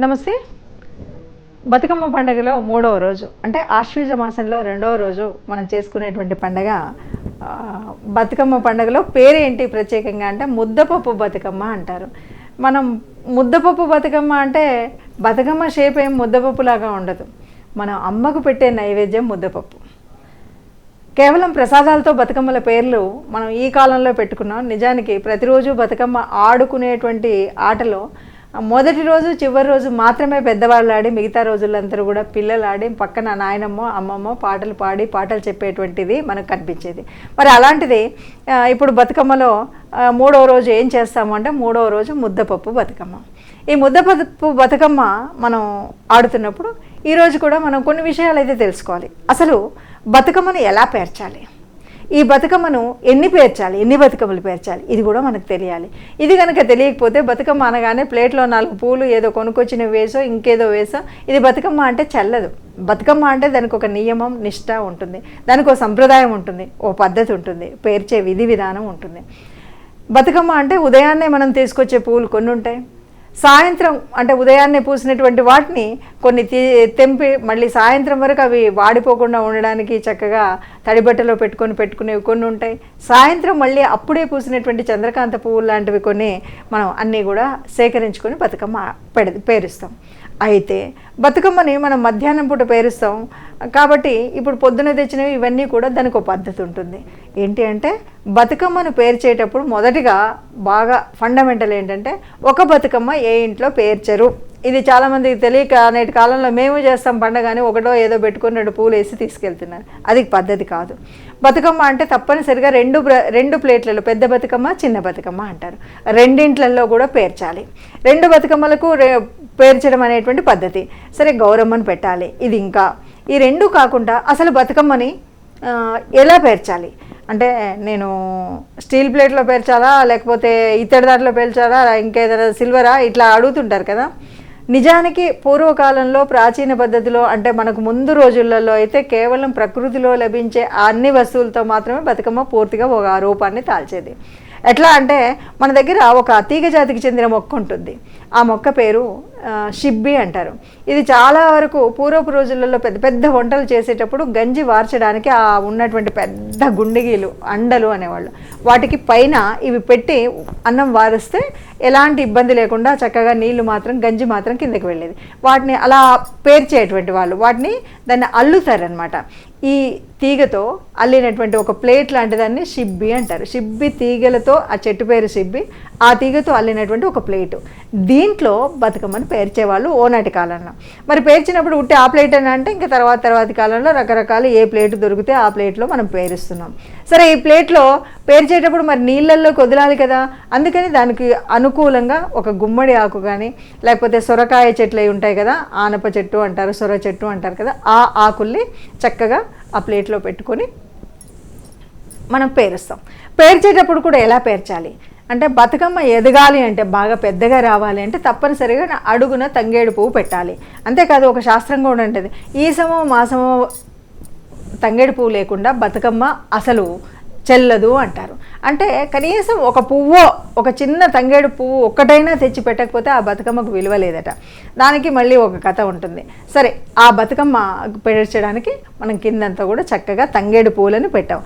నమస్తే. బతుకమ్మ పండుగలో మూడవ రోజు అంటే ఆశ్వీజ మాసంలో రెండవ రోజు మనం చేసుకునేటువంటి పండగ బతుకమ్మ పండుగలో పేరేంటి ప్రత్యేకంగా అంటే ముద్దపప్పు బతుకమ్మ అంటారు. మనం ముద్దపప్పు బతుకమ్మ అంటే బతుకమ్మ షేప్ ఏం ముద్దపప్పులాగా ఉండదు. మనం అమ్మకు పెట్టే నైవేద్యం ముద్దపప్పు. కేవలం ప్రసాదాలతో బతుకమ్మల పేర్లు మనం ఈ కాలంలో పెట్టుకున్నాం. నిజానికి ప్రతిరోజు బతుకమ్మ ఆడుకునేటువంటి ఆటలో మొదటి రోజు చివరి రోజు మాత్రమే పెద్దవాళ్ళు ఆడి మిగతా రోజులందరూ కూడా పిల్లలు ఆడి పక్కన నాయనమ్మో అమ్మమ్మో పాటలు పాడి పాటలు చెప్పేటువంటిది మనకు కనిపించేది. మరి అలాంటిది ఇప్పుడు బతుకమ్మలో మూడవ రోజు ఏం చేస్తాము అంటే మూడవ రోజు ముద్దపప్పు బతుకమ్మ. ఈ ముద్దపప్పు బతుకమ్మ మనం ఆడుతున్నప్పుడు ఈరోజు కూడా మనం కొన్ని విషయాలు అయితే తెలుసుకోవాలి. అసలు బతుకమ్మను ఎలా పేర్చాలి? ఈ బతుకమ్మను ఎన్ని పేర్చాలి? ఎన్ని బతుకమ్మలు పేర్చాలి? ఇది కూడా మనకు తెలియాలి. ఇది కనుక తెలియకపోతే బతుకమ్మ అనగానే ప్లేట్లో నాలుగు పూలు ఏదో కొనుక్కొచ్చిన వేసో ఇంకేదో వేసో ఇది బతుకమ్మ అంటే చల్లదు. బతుకమ్మ అంటే దానికి ఒక నియమం నిష్ట ఉంటుంది. దానికి ఒక సంప్రదాయం ఉంటుంది. ఓ పద్ధతి ఉంటుంది. పేర్చే విధి విధానం ఉంటుంది. బతుకమ్మ అంటే ఉదయాన్నే మనం తీసుకొచ్చే పూలు కొన్ని ఉంటాయి సాయంత్రం అంటే ఉదయాన్నే పూసినటువంటి వాటిని కొన్ని తీ తెంపి మళ్ళీ సాయంత్రం వరకు అవి వాడిపోకుండా ఉండడానికి చక్కగా తడిబట్టలో పెట్టుకొని పెట్టుకునేవి కొన్ని ఉంటాయి. సాయంత్రం మళ్ళీ అప్పుడే పూసినటువంటి చంద్రకాంత పువ్వులు లాంటివి కొన్ని మనం అన్నీ కూడా సేకరించుకొని బతుకమ్మ పెడ పేరుస్తాం. అయితే బతుకమ్మని మనం మధ్యాహ్నం పూట పేరుస్తాం. కాబట్టి ఇప్పుడు పొద్దున తెచ్చినవి ఇవన్నీ కూడా దానికి ఒక పద్ధతి ఉంటుంది. ఏంటి అంటే బతుకమ్మను పేర్చేటప్పుడు మొదటిగా బాగా ఫండమెంటల్ ఏంటంటే ఒక బతుకమ్మ ఏ ఇంట్లో పేర్చరు. ఇది చాలామందికి తెలియక నేటి కాలంలో మేము చేస్తాం పండగ అని ఒకటో ఏదో పెట్టుకుని రెండు పూలు వేసి తీసుకెళ్తున్నారు. అది పద్ధతి కాదు. బతుకమ్మ అంటే తప్పనిసరిగా రెండు రెండు ప్లేట్లలో పెద్ద బతుకమ్మ చిన్న బతుకమ్మ అంటారు. రెండింట్లలో కూడా పేర్చాలి. రెండు బతుకమ్మలకు పేర్చడం అనేటువంటి పద్ధతి. సరే గౌరమ్మను పెట్టాలి. ఇది ఇంకా. ఈ రెండు కాకుండా అసలు బతుకమ్మని ఎలా పేర్చాలి? అంటే నేను స్టీల్ ప్లేట్లో పేర్చాలా లేకపోతే ఇత్తడి దాంట్లో పేర్చాలా ఇంకేదైనా సిల్వరా ఇట్లా అడుగుతుంటారు కదా. నిజానికి పూర్వకాలంలో ప్రాచీన పద్ధతిలో అంటే మనకు ముందు రోజులలో అయితే కేవలం ప్రకృతిలో లభించే అన్ని వస్తువులతో మాత్రమే బతుకమ్మ పూర్తిగా ఒక రూపాన్ని తాల్చేది. ఎట్లా అంటే మన దగ్గర ఒక తీగ జాతికి చెందిన మొక్క ఉంటుంది. ఆ మొక్క పేరు షిబ్బి అంటారు. ఇది చాలా వరకు పూర్వపు రోజులలో పెద్ద పెద్ద వంటలు చేసేటప్పుడు గంజి వార్చడానికి ఆ ఉన్నటువంటి పెద్ద గుండిగీలు అండలు అనేవాళ్ళు. వాటికి పైన ఇవి పెట్టి అన్నం వారిస్తే ఎలాంటి ఇబ్బంది లేకుండా చక్కగా నీళ్ళు మాత్రం గంజి మాత్రం కిందకి వెళ్ళేది. వాటిని అలా పేర్చేటువంటి వాళ్ళు. వాటిని దాన్ని అల్లుతారనమాట ఈ తీగతో అల్లినటువంటి ఒక ప్లేట్ లాంటి దాన్ని షిబ్బి అంటారు. షిబ్బి తీగలతో ఆ చెట్టు పేరు షిబ్బి ఆ తీగతో అల్లినటువంటి ఒక ప్లేటు. దీంట్లో బతుకమ్మని పేర్చేవాళ్ళు ఓనాటి కాలంలో. మరి పేర్చినప్పుడు ఉట్టి ఆ ప్లేట్ అని అంటే ఇంకా తర్వాత తర్వాతి కాలంలో రకరకాల ఏ ప్లేట్ దొరికితే ఆ ప్లేట్లో మనం పేరుస్తున్నాం. సరే ఈ ప్లేట్లో పేర్చేటప్పుడు మరి నీళ్ళల్లో కొదలాలి కదా. అందుకని దానికి అనుకూలంగా ఒక గుమ్మడి ఆకు కానీ లేకపోతే సొరకాయ చెట్లు అవి ఉంటాయి కదా ఆనప చెట్టు అంటారు సొర చెట్టు అంటారు కదా ఆ ఆకుల్ని చక్కగా ఆ ప్లేట్లో పెట్టుకొని మనం పేరుస్తాం. పేర్చేటప్పుడు కూడా ఎలా పేర్చాలి? అంటే బతుకమ్మ ఎదగాలి అంటే బాగా పెద్దగా రావాలి అంటే తప్పనిసరిగా అడుగున తంగేడు పువ్వు పెట్టాలి. అంతేకాదు ఒక శాస్త్రం కూడా ఉంటుంది. ఈసమో మాసమో తంగేడు పువ్వు లేకుండా బతుకమ్మ అసలు చెల్లదు అంటారు. అంటే కనీసం ఒక పువ్వు ఒక చిన్న తంగేడు పువ్వు ఒక్కటైనా తెచ్చి పెట్టకపోతే ఆ బతుకమ్మకు విలువ లేదట. దానికి మళ్ళీ ఒక కథ ఉంటుంది. సరే ఆ బతుకమ్మ పేర్చడానికి మనం కిందంతా కూడా చక్కగా తంగేడు పువ్వులను పెట్టాం.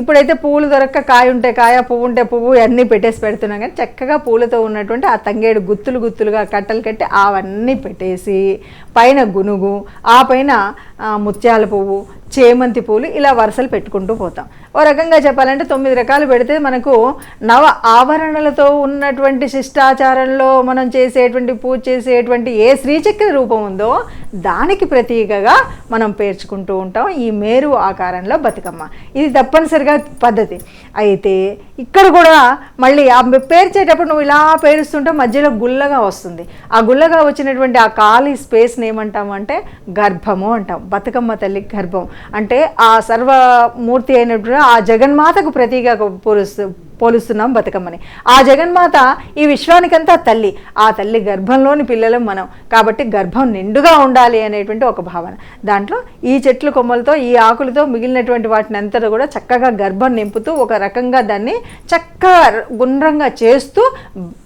ఇప్పుడైతే పువ్వులు దొరక్క కాయ ఉంటే కాయ పువ్వు ఉంటే పువ్వు అన్నీ పెట్టేసి పెడుతున్నాం కానీ చక్కగా పూలతో ఉన్నటువంటి ఆ తంగేడు గుత్తులు గుత్తులుగా కట్టలు కట్టి అవన్నీ పెట్టేసి పైన గునుగు ఆ పైన ముత్యాల పువ్వు చేమంతి పూలు ఇలా వరుసలు పెట్టుకుంటూ పోతాం. ఓ రకంగా చెప్పాలంటే తొమ్మిది రకాలు పెడితే మనకు నవ ఆభరణలతో ఉన్నటువంటి శిష్టాచారంలో మనం చేసేటువంటి పూజ చేసేటువంటి ఏ శ్రీచక్ర రూపం ఉందో దానికి ప్రతీకగా మనం పేర్చుకుంటూ ఉంటాం. ఈ మేరు ఆకారంలో బతుకమ్మ. ఇది తప్పనిసరిగా పద్ధతి. అయితే ఇక్కడ కూడా మళ్ళీ ఆ పేర్చేటప్పుడు నువ్వు ఇలా పేరుస్తుంటే మధ్యలో గుల్లగా వస్తుంది. ఆ గుల్లగా వచ్చినటువంటి ఆ ఖాళీ స్పేస్ని ఏమంటాం అంటే గర్భము అంటాం. బతుకమ్మ తల్లి గర్భం. అంటే ఆ సర్వమూర్తి అయినటువంటి ఆ జగన్మాతకు ప్రతీగా పూరుస్తూ పోలుస్తున్నాం బతుకమ్మని. ఆ జగన్మాత ఈ విశ్వానికంతా తల్లి. ఆ తల్లి గర్భంలోని పిల్లలు మనం. కాబట్టి గర్భం నిండుగా ఉండాలి అనేటువంటి ఒక భావన. దాంట్లో ఈ చెట్లు కొమ్మలతో ఈ ఆకులతో మిగిలినటువంటి వాటిని అంతా కూడా చక్కగా గర్భం నింపుతూ ఒక రకంగా దాన్ని చక్కగా గుండ్రంగా చేస్తూ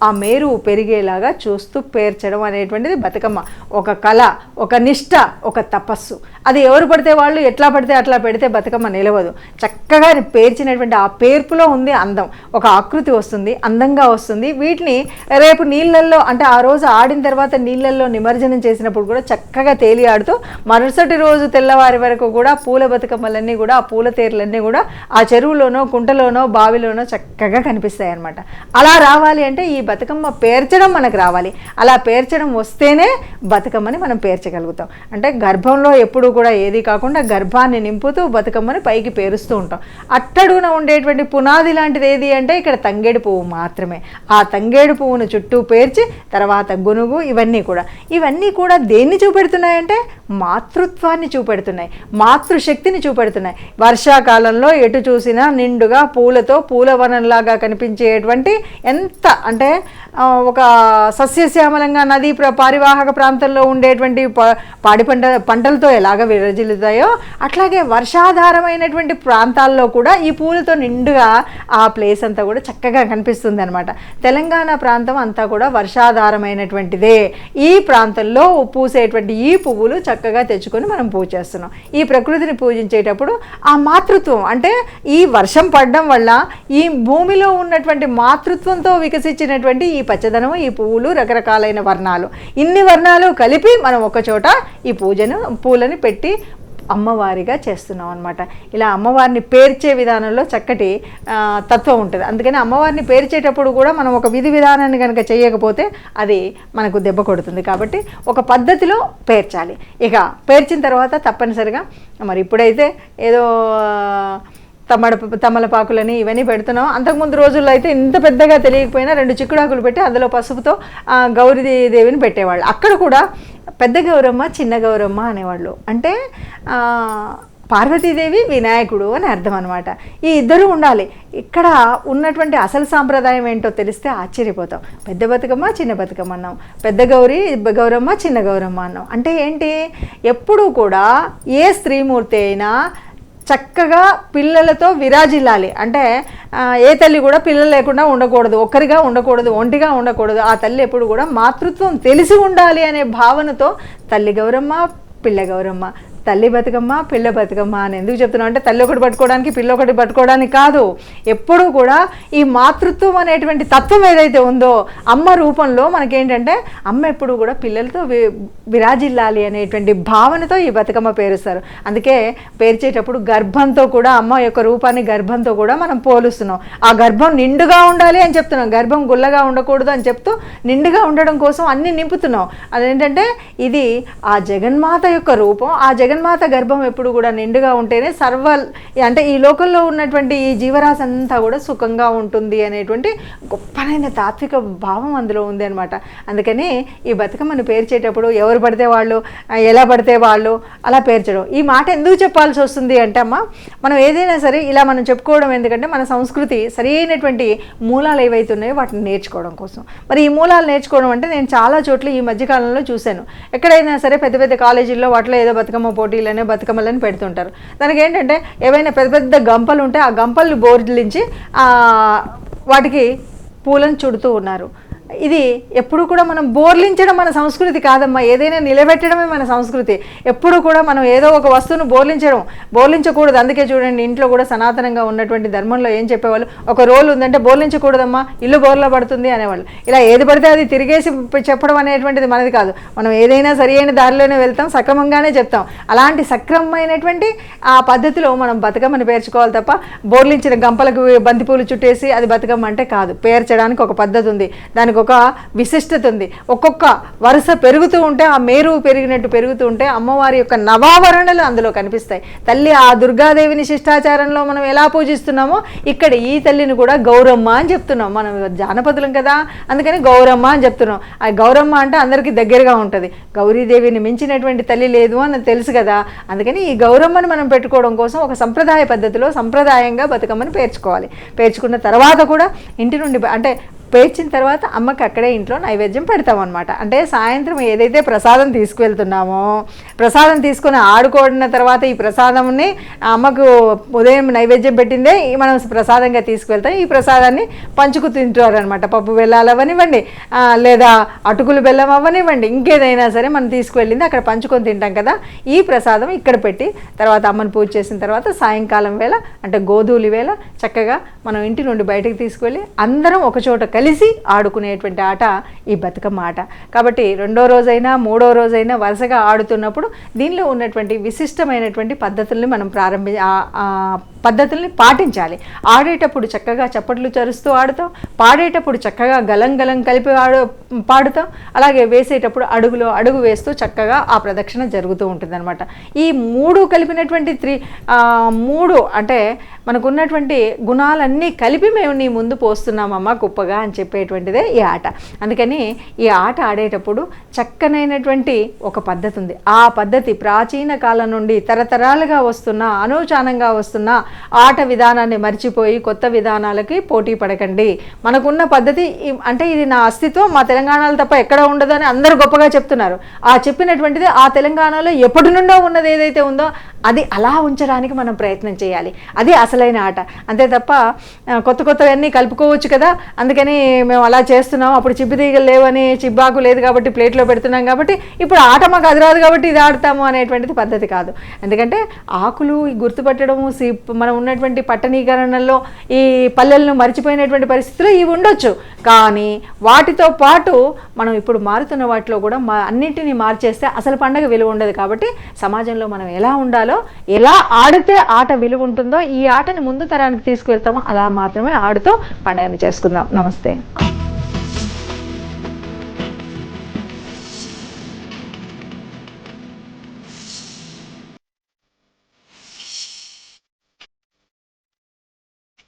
ఆ మేరు పెరిగేలాగా చూస్తూ పేర్చడం అనేటువంటిది బతుకమ్మ. ఒక కళ ఒక నిష్ట ఒక తపస్సు. అది ఎవరు పడితే వాళ్ళు ఎట్లా పడితే అట్లా పెడితే బతుకమ్మ నిలవదు. చక్కగా పేర్చినటువంటి ఆ పేర్పులో ఉంది అందం. ఒక ఆకృతి వస్తుంది అందంగా వస్తుంది. వీటిని రేపు నీళ్ళల్లో అంటే ఆ రోజు ఆడిన తర్వాత నీళ్ళల్లో నిమజ్జనం చేసినప్పుడు కూడా చక్కగా తేలి ఆడుతూ మరుసటి రోజు తెల్లవారి వరకు కూడా పూల బతుకమ్మలన్నీ కూడా ఆ పూల తేరులన్నీ కూడా ఆ చెరువులోనో కుంటలోనో బావిలోనో చక్కగా కనిపిస్తాయి అన్నమాట అలా రావాలి అంటే ఈ బతుకమ్మ పేర్చడం మనకు రావాలి. అలా పేర్చడం వస్తేనే బతుకమ్మని మనం పేర్చగలుగుతాం. అంటే గర్భంలో ఎప్పుడు కూడా ఏది కాకుండా గర్భాన్ని నింపుతూ బతుకమ్మని పైకి పేరుస్తూ ఉంటాం. అట్టడున ఉండేటువంటి పునాది లాంటిది ఏది అంటే ఇక్కడ తంగేడు పువ్వు మాత్రమే. ఆ తంగేడు పువ్వును చుట్టూ పేర్చి తర్వాత గునుగు ఇవన్నీ కూడా. ఇవన్నీ కూడా దేన్ని చూపెడుతున్నాయంటే? మాతృత్వాన్ని చూపెడుతున్నాయి. మాతృశక్తిని చూపెడుతున్నాయి. వర్షాకాలంలో ఎటు చూసినా నిండుగా పూలతో పూలవనంలాగా కనిపించేటువంటి ఎంత అంటే ఒక సస్యశ్యామలంగా నదీ ప్ర పారివాహక ప్రాంతంలో ఉండేటువంటి ప- పాడి పంట పంటలతో ఎలాగ విరజిల్లుతాయో అట్లాగే వర్షాధారమైనటువంటి ప్రాంతాల్లో కూడా ఈ పూలతో నిండుగా ఆ ప్లేస్ అంతా కూడా చక్కగా కనిపిస్తుంది అనమాట తెలంగాణ ప్రాంతం అంతా కూడా వర్షాధారమైనటువంటిదే. ఈ ప్రాంతంలో పూసేటువంటి ఈ పువ్వులు చక్కగా తెచ్చుకొని మనం పూజ చేస్తున్నాం. ఈ ప్రకృతిని పూజించేటప్పుడు ఆ మాతృత్వం అంటే ఈ వర్షం పడడం వల్ల ఈ భూమిలో ఉన్నటువంటి మాతృత్వంతో వికసించినటువంటి ఈ పచ్చదనం ఈ పువ్వులు రకరకాలైన వర్ణాలు. ఇన్ని వర్ణాలు కలిపి మనం ఒకచోట ఈ పూజను పూలని పెట్టి అమ్మవారిగా చేస్తున్నాం అనమాట ఇలా అమ్మవారిని పేర్చే విధానంలో చక్కటి తత్వం ఉంటుంది. అందుకని అమ్మవారిని పేర్చేటప్పుడు కూడా మనం ఒక విధి విధానాన్ని కనుక చేయకపోతే అది మనకు దెబ్బ కొడుతుంది. కాబట్టి ఒక పద్ధతిలో పేర్చాలి. ఇక పేర్చిన తర్వాత తప్పనిసరిగా మరి ఇప్పుడైతే ఏదో ఆ, తమడ తమలపాకులని ఇవన్నీ పెడుతున్నాం. అంతకుముందు రోజుల్లో అయితే ఇంత పెద్దగా తెలియకపోయినా రెండు చిక్కుడాకులు పెట్టి అందులో పసుపుతో గౌరీ గౌరీదేవిని పెట్టేవాళ్ళు. అక్కడ కూడా పెద్ద గౌరమ్మ చిన్న గౌరమ్మ అనేవాళ్ళు. అంటే పార్వతీదేవి వినాయకుడు అని అర్థం అనమాట ఈ ఇద్దరు ఉండాలి. ఇక్కడ ఉన్నటువంటి అసలు సాంప్రదాయం ఏంటో తెలిస్తే ఆశ్చర్యపోతాం. పెద్ద బతుకమ్మ చిన్న బతుకమ్మ అన్నాం. పెద్ద గౌరీ గౌరమ్మ చిన్న గౌరమ్మ అన్నాం. అంటే ఏంటి? ఎప్పుడూ కూడా ఏ స్త్రీమూర్తి అయినా చక్కగా పిల్లలతో విరాజిల్లాలి. అంటే ఏ తల్లి కూడా పిల్లలు లేకుండా ఉండకూడదు ఒక్కరిగా ఉండకూడదు ఒంటిగా ఉండకూడదు. ఆ తల్లి ఎప్పుడు కూడా మాతృత్వం తెలిసి ఉండాలి అనే భావనతో తల్లి గౌరమ్మ పిల్ల గౌరమ్మ తల్లి బతుకమ్మ పిల్ల బతుకమ్మ అని ఎందుకు చెప్తున్నాం అంటే తల్లి ఒకటి పట్టుకోవడానికి పిల్ల ఒకటి పట్టుకోవడానికి కాదు. ఎప్పుడూ కూడా ఈ మాతృత్వం అనేటువంటి తత్వం ఏదైతే ఉందో అమ్మ రూపంలో మనకేంటంటే అమ్మ ఎప్పుడు కూడా పిల్లలతో వి విరాజిల్లాలి అనేటువంటి భావనతో ఈ బతుకమ్మ పేరుస్తారు. అందుకే పేర్చేటప్పుడు గర్భంతో కూడా అమ్మ యొక్క రూపాన్ని గర్భంతో కూడా మనం పోలుస్తున్నాం. ఆ గర్భం నిండుగా ఉండాలి అని చెప్తున్నాం. గర్భం గుల్లగా ఉండకూడదు అని చెప్తూ నిండుగా ఉండడం కోసం అన్ని నింపుతున్నాం. అదేంటంటే ఇది ఆ జగన్మాత యొక్క రూపం ఆ జగన్ జగన్మాత గర్భం ఎప్పుడు కూడా నిండుగా ఉంటేనే సర్వ అంటే ఈ లోకంలో ఉన్నటువంటి ఈ జీవరాశి అంతా కూడా సుఖంగా ఉంటుంది అనేటువంటి గొప్పనైన తాత్విక భావం అందులో ఉంది అనమాట అందుకని ఈ బతుకమ్మను పేర్చేటప్పుడు ఎవరు పడితే వాళ్ళు ఎలా పడితే వాళ్ళు అలా పేర్చడం. ఈ మాట ఎందుకు చెప్పాల్సి వస్తుంది అంటే అమ్మ మనం ఏదైనా సరే ఇలా మనం చెప్పుకోవడం ఎందుకంటే మన సంస్కృతి సరైనటువంటి మూలాలు ఏవైతే ఉన్నాయో వాటిని నేర్చుకోవడం కోసం. మరి ఈ మూలాలు నేర్చుకోవడం అంటే నేను చాలా చోట్ల ఈ మధ్యకాలంలో చూశాను. ఎక్కడైనా సరే పెద్ద పెద్ద కాలేజీల్లో వాటిలో ఏదో బతుకమ్మ పోటీలని బతుకమ్మలని పెడుతుంటారు. దానికి ఏంటంటే ఏవైనా పెద్ద పెద్ద గంపలు ఉంటే ఆ గంపలు బోర్లించి వాటికి పూలను చుడుతూ ఉన్నారు. ఇది ఎప్పుడు కూడా మనం బోర్లించడం మన సంస్కృతి కాదమ్మా. ఏదైనా నిలబెట్టడమే మన సంస్కృతి. ఎప్పుడు కూడా మనం ఏదో ఒక వస్తువును బోర్లించడం బోర్లించకూడదు. అందుకే చూడండి ఇంట్లో కూడా సనాతనంగా ఉన్నటువంటి ధర్మంలో ఏం చెప్పేవాళ్ళు? ఒక రోల్ ఉందంటే బోర్లించకూడదమ్మా ఇల్లు బోర్ల పడుతుంది అనేవాళ్ళు. ఇలా ఏది పడితే అది తిరిగేసి చెప్పడం అనేటువంటిది మనది కాదు. మనం ఏదైనా సరి అయిన దారిలోనే వెళ్తాం సక్రమంగానే చెప్తాం. అలాంటి సక్రమమైనటువంటి ఆ పద్ధతిలో మనం బతుకమ్మని పేర్చుకోవాలి తప్ప బోర్లించిన గంపలకు బంతిపూలు చుట్టేసి అది బతుకమ్మ అంటే కాదు. పేర్చడానికి ఒక పద్ధతి ఉంది. దానికి దానికి ఒక విశిష్టత ఉంది. ఒక్కొక్క వరుస పెరుగుతూ ఉంటే ఆ మేరు పెరిగినట్టు పెరుగుతూ ఉంటే అమ్మవారి యొక్క నవావరణలు అందులో కనిపిస్తాయి. తల్లి ఆ దుర్గాదేవిని శిష్టాచారంలో మనం ఎలా పూజిస్తున్నామో ఇక్కడ ఈ తల్లిని కూడా గౌరమ్మ అని చెప్తున్నాం. మనం జానపదులం కదా అందుకని గౌరమ్మ అని చెప్తున్నాం. ఆ గౌరమ్మ అంటే అందరికీ దగ్గరగా ఉంటుంది. గౌరీదేవిని మించినటువంటి తల్లి లేదు అని తెలుసు కదా అందుకని ఈ గౌరమ్మని మనం పెట్టుకోవడం కోసం ఒక సంప్రదాయ పద్ధతిలో సంప్రదాయంగా బతుకమ్మని పేర్చుకోవాలి. పేర్చుకున్న తర్వాత కూడా ఇంటి నుండి అంటే పేర్చిన తర్వాత అమ్మకి అక్కడే ఇంట్లో నైవేద్యం పెడతాం అనమాట అంటే సాయంత్రం ఏదైతే ప్రసాదం తీసుకువెళ్తున్నామో ప్రసాదం తీసుకొని ఆడుకోడిన తర్వాత ఈ ప్రసాదంని అమ్మకు ఉదయం నైవేద్యం పెట్టిందే మనం ప్రసాదంగా తీసుకువెళ్తాం. ఈ ప్రసాదాన్ని పంచుకు తింటారనమాట పప్పు బెల్లాలు అవనివ్వండి లేదా అటుకులు బెల్లం అవ్వనివ్వండి ఇంకేదైనా సరే మనం తీసుకువెళ్ళింది అక్కడ పంచుకొని తింటాం కదా. ఈ ప్రసాదం ఇక్కడ పెట్టి తర్వాత అమ్మని పూజ చేసిన తర్వాత సాయంకాలం వేళ అంటే గోధూలి వేళ చక్కగా మనం ఇంటి నుండి బయటకు తీసుకువెళ్ళి అందరం ఒక చోట కలిసి ఆడుకునేటువంటి ఆట ఈ బతుకమ్మ ఆట కాబట్టి రెండో రోజైనా మూడో రోజైనా వరుసగా ఆడుతున్నప్పుడు దీనిలో ఉన్నటువంటి విశిష్టమైనటువంటి పద్ధతుల్ని మనం ప్రారంభి పద్ధతుల్ని పాటించాలి. ఆడేటప్పుడు చక్కగా చప్పట్లు చరుస్తూ ఆడుతాం పాడేటప్పుడు చక్కగా గలం గలం కలిపి ఆడు పాడుతాం అలాగే వేసేటప్పుడు అడుగులో అడుగు వేస్తూ చక్కగా ఆ ప్రదక్షిణ జరుగుతూ ఉంటుందన్నమాట. ఈ మూడు కలిపినటువంటి త్రీ మూడు అంటే మనకున్నటువంటి గుణాలన్నీ కలిపి మేము నీ ముందు పోస్తున్నామమ్మా గొప్పగా అని చెప్పేటువంటిదే ఈ ఆట. అందుకని ఈ ఆట ఆడేటప్పుడు చక్కనైనటువంటి ఒక పద్ధతి ఉంది ఆ పద్ధతి ప్రాచీన కాలం నుండి తరతరాలుగా వస్తున్న అనూచానంగా వస్తున్న ఆట విధానాన్ని మర్చిపోయి కొత్త విధానాలకి పోటీ పడకండి. మనకున్న పద్ధతి అంటే ఇది నా అస్తిత్వం మా తెలంగాణలో తప్ప ఎక్కడ ఉండదని అందరూ గొప్పగా చెప్తున్నారు. ఆ చెప్పినటువంటిది ఆ తెలంగాణలో ఎప్పటి నుండో ఉన్నది ఏదైతే ఉందో అది అలా ఉంచడానికి మనం ప్రయత్నం చేయాలి. అది అసలు అసలైన ఆట. అంతే తప్ప కొత్త కొత్తవన్నీ కలుపుకోవచ్చు కదా. అందుకని మేము అలా చేస్తున్నాం. అప్పుడు చిబ్బిదీగలు లేవని చిబ్బాకు లేదు కాబట్టి ప్లేట్లో పెడుతున్నాం కాబట్టి ఇప్పుడు ఆట మాకు అది రాదు కాబట్టి ఇది ఆడతాము అనేటువంటిది పద్ధతి కాదు. ఎందుకంటే ఆకులు గుర్తుపట్టడము మనం ఉన్నటువంటి పట్టణీకరణలో ఈ పల్లెలను మర్చిపోయినటువంటి పరిస్థితులు ఇవి ఉండొచ్చు. కానీ వాటితో పాటు మనం ఇప్పుడు మారుతున్న వాటిలో కూడా మా అన్నింటినీ మార్చేస్తే అసలు పండగ విలువ ఉండదు కాబట్టి సమాజంలో మనం ఎలా ఉండాలో ఎలా ఆడితే ఆట విలువ ఉంటుందో ఈ ఆటను ముందు తరానికి తీసుకువెళ్తామో అలా మాత్రమే ఆడుతూ పండగని చేసుకుందాం. నమస్తే.